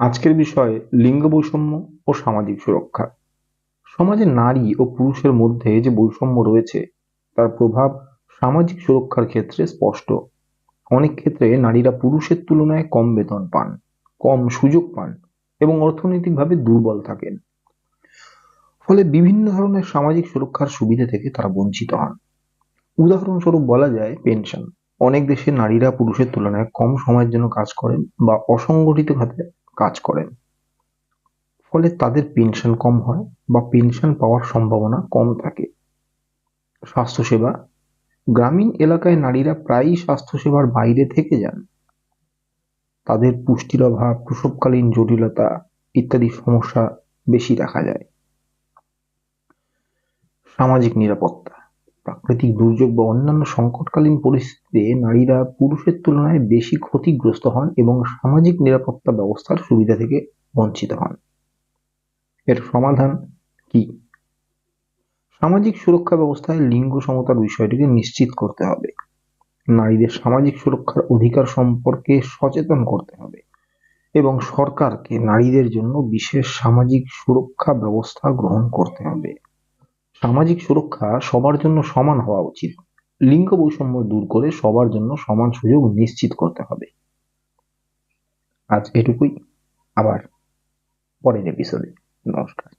আজকের বিষয় লিঙ্গ বৈষম্য ও সামাজিক সুরক্ষা। সমাজে নারী ও পুরুষের মধ্যে যে বৈষম্য রয়েছে, তার প্রভাব সামাজিক সুরক্ষার ক্ষেত্রে স্পষ্ট। অনেক ক্ষেত্রে নারীরা পুরুষের তুলনায় কম বেতন পান, কম সুযোগ পান এবং অর্থনৈতিকভাবে দুর্বল থাকেন। ফলে বিভিন্ন ধরনের সামাজিক সুরক্ষার সুবিধা থেকে তারা বঞ্চিত হন। উদাহরণস্বরূপ বলা যায় পেনশন। অনেক দেশে নারীরা পুরুষের তুলনায় কম সময়ের জন্য কাজ করেন বা অসংগঠিত খাতে কাজ করেন। ফলে তাদের পেনশন কম হয় বা পেনশন পাওয়ার সম্ভাবনা কম থাকে। স্বাস্থ্যসেবা, গ্রামীণ এলাকায় নারীরা প্রায়ই স্বাস্থ্যসেবার বাইরে থেকে যান। তাদের পুষ্টির অভাব, প্রসবকালীন জটিলতা ইত্যাদি সমস্যা বেশি দেখা যায়। সামাজিক নিরাপত্তা প্রাকৃতিক দুর্যোগ বা অন্যান্য সংকটকালীন পরিস্থিতিতে নারীরা পুরুষের তুলনায় বেশি ক্ষতিগ্রস্ত হন এবং সামাজিক নিরাপত্তা ব্যবস্থার সুবিধা থেকে বঞ্চিত হন। এর সমাধান কি? সামাজিক সুরক্ষা ব্যবস্থায় লিঙ্গ সমতার বিষয়টিকে নিশ্চিত করতে হবে। নারীদের সামাজিক সুরক্ষার অধিকার সম্পর্কে সচেতন করতে হবে এবং সরকারকে নারীদের জন্য বিশেষ সামাজিক সুরক্ষা ব্যবস্থা গ্রহণ করতে হবে। সামাজিক সুরক্ষা সবার জন্য সমান হওয়া উচিত। লিঙ্গ বৈষম্য দূর করে সবার জন্য সমান সুযোগ নিশ্চিত করতে হবে। আজ এটুকুই। আবার পরের এপিসোডে নমস্কার।